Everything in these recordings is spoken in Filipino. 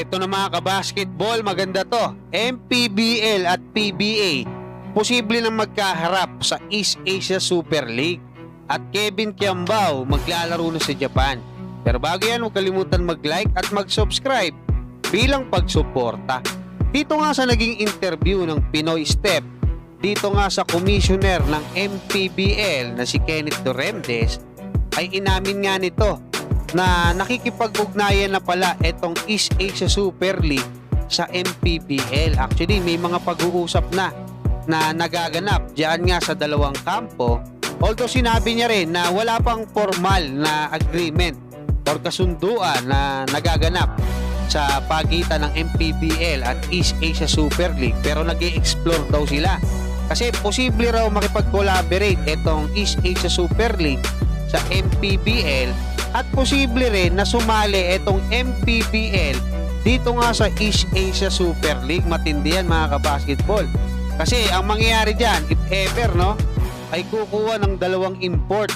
Eto na mga kabasketball, maganda to. MPBL at PBA, posible nang magkaharap sa East Asia Super League. At Kevin Kiambao maglalaro na sa Japan. Pero bago yan, huwag kalimutan mag-like at mag-subscribe bilang pagsuporta. Dito nga sa naging interview ng Pinoy Step, dito nga sa commissioner ng MPBL na si Kenneth Doremdes, ay inamin nga nito na nakikipag-ugnayan na pala itong East Asia Super League sa MPBL. Actually, may mga pag-uusap na na nagaganap diyan nga sa dalawang kampo. Although sinabi niya rin na wala pang formal na agreement or kasunduan na nagaganap sa pagitan ng MPBL at East Asia Super League pero nag explore daw sila. Kasi posible raw makipag-collaborate itong East Asia Super League sa MPBL at posible rin na sumali itong MPBL dito nga sa East Asia Super League. Matindi yan mga kabasketball. Kasi ang mangyayari dyan, if ever, no, ay kukuha ng dalawang import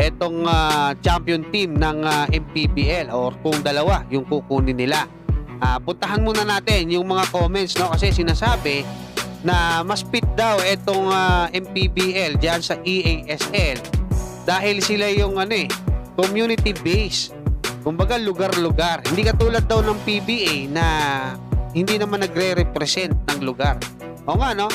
etong ah, champion team ng ah, MPBL or kung dalawa yung kukunin nila. Ah, puntahan muna natin yung mga comments no kasi sinasabi na mas fit daw etong ah, MPBL diyan sa EASL dahil sila yung ano eh community based. Kumbaga lugar-lugar. Hindi katulad daw ng PBA na hindi naman nagre-represent ng lugar. O nga no?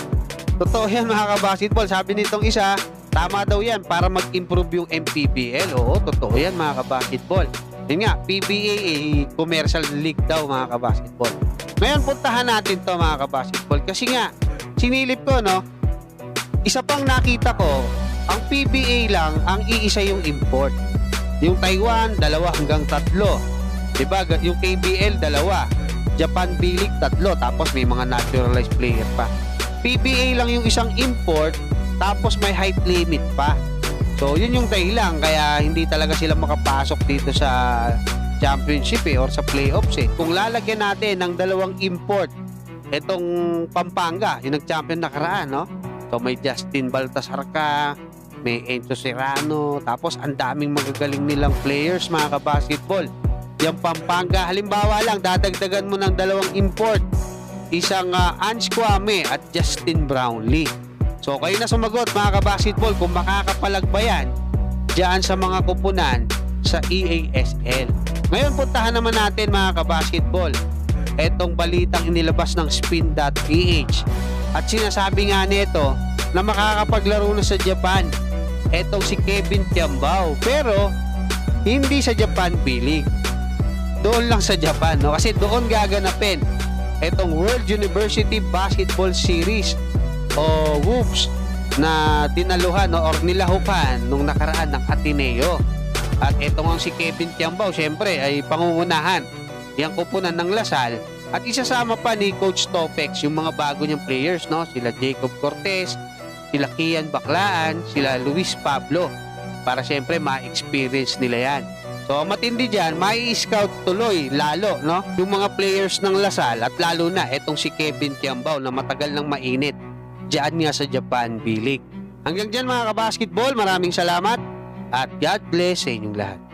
Totoo yan mga kabasketball. Sabi nitong isa, tama daw yan para mag-improve yung MPBL. Oo, totoo yan mga kabasketball. Yun nga, PBA eh, commercial league daw mga kabasketball. Ngayon puntahan natin to mga kabasketball kasi nga, sinilip ko no, isa pang nakita ko, ang PBA lang ang iisa yung import. Yung Taiwan, dalawa hanggang tatlo. Diba? Yung KBL, dalawa. Japan B-League, tatlo. Tapos may mga naturalized player pa. PBA lang yung isang import, tapos may height limit pa. So, yun yung dahilan. Kaya hindi talaga sila makapasok dito sa championship eh, or sa playoffs eh. Kung lalagyan natin ng dalawang import, etong Pampanga, yung nag-champion nakaraan, no? So, may Justin Baltasar ka, may Enzo Serrano, tapos ang daming magagaling nilang players mga kabasketball. Yung Pampanga, halimbawa lang, dadagdagan mo ng dalawang import. Isang uh, Ange Kwame at Justin Brownlee. So kayo na sumagot mga kabasketball kung makakapalag ba yan dyan sa mga kupunan sa E EASL. Ngayon puntahan naman natin mga kabasketball etong balitang inilabas ng spin.ph at sinasabi nga nito na makakapaglaro na sa Japan etong si Kevin Tiambao. Pero hindi sa Japan B-League doon lang sa Japan no? Kasi doon gaganapin etong World University Basketball Series o WUBS na dinaluhan no, or nilahukan nung nakaraan ng Ateneo. At etong ang si Kevin Tiambao syempre ay pangungunahan. Yung kupunan ng Lasal. At isasama pa ni Coach Topex yung mga bago niyang players no? Sila Jacob Cortez sila Kian Baklaan, sila Luis Pablo para siyempre ma-experience nila yan. So matindi dyan, mai scout tuloy lalo no yung mga players ng Lasal at lalo na etong si Kevin Kiambao na matagal nang mainit dyan nga sa Japan B-League. Hanggang dyan mga kabasketball, maraming salamat at God bless sa inyong lahat.